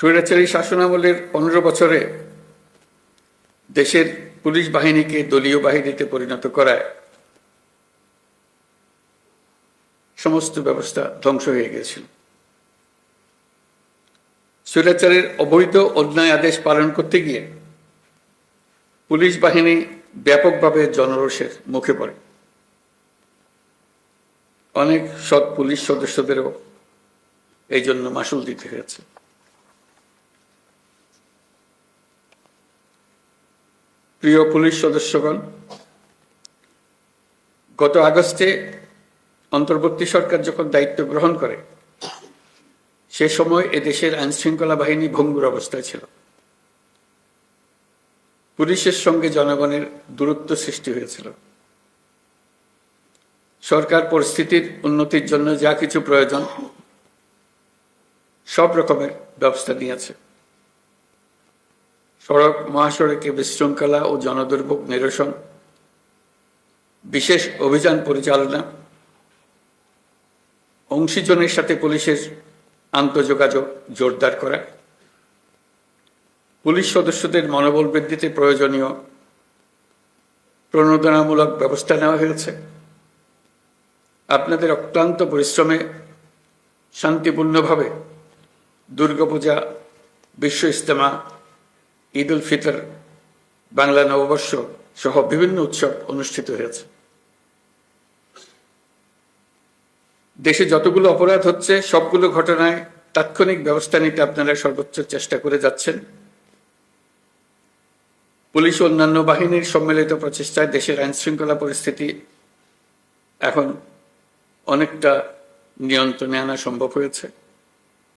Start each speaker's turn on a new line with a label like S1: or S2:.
S1: স্বৈরাচারী শাসনামলের পনেরো বছরে দেশের পুলিশ বাহিনীকে দলীয় বাহিনীতে পরিণত করায় সমস্ত ব্যবস্থা ধ্বংস হয়ে গেছিল স্বৈরাচারের অবৈধ অন্যায় আদেশ পালন করতে গিয়ে পুলিশ বাহিনী ব্যাপকভাবে জনরোষের মুখে পড়ে। অনেক সৎ পুলিশ সদস্যদেরও এই জন্য মাসুল দিতে হয়েছে। প্রিয় পুলিশ সদস্যগণ, গত আগস্টে অন্তর্বর্তী সরকার যখন দায়িত্ব গ্রহণ করে, সে সময় এদেশের আইন শৃঙ্খলা বাহিনী ভঙ্গুর অবস্থায় ছিল। পুলিশের সঙ্গে জনগণের দূরত্ব সৃষ্টি হয়েছিল। সরকার পরিস্থিতির উন্নতির জন্য যা কিছু প্রয়োজন, সব রকমের ব্যবস্থা নিয়েছে। সড়ক মহাসড়কে বিশৃঙ্খলা ও জনদুর্ভোগ নিরসন, বিশেষ অভিযান পরিচালনা, অংশীজনের সাথে পুলিশের আন্তঃযোগাযোগ জোরদার করা, পুলিশ সদস্যদের মনোবল বৃদ্ধিতে প্রয়োজনীয় প্রণোদনামূলক ব্যবস্থা নেওয়া হয়েছে। আপনাদের অক্লান্ত পরিশ্রমে শান্তিপূর্ণভাবে দুর্গাপূজা, বিশ্ব ইস্তেমা ঈদ উল ফিতর, বাংলা নববর্ষ সহ বিভিন্ন উৎসব অনুষ্ঠিত হয়েছে। দেশে যতগুলো অপরাধ হচ্ছে, সবগুলো ঘটনায় তাৎক্ষণিক ব্যবস্থা নিতে আপনারা সর্বোচ্চ চেষ্টা করে যাচ্ছেন। পুলিশ ও অন্যান্য বাহিনীর সম্মিলিত প্রচেষ্টায় দেশের আইন শৃঙ্খলা পরিস্থিতি এখন অনেকটা নিয়ন্ত্রণে আনা সম্ভব হয়েছে।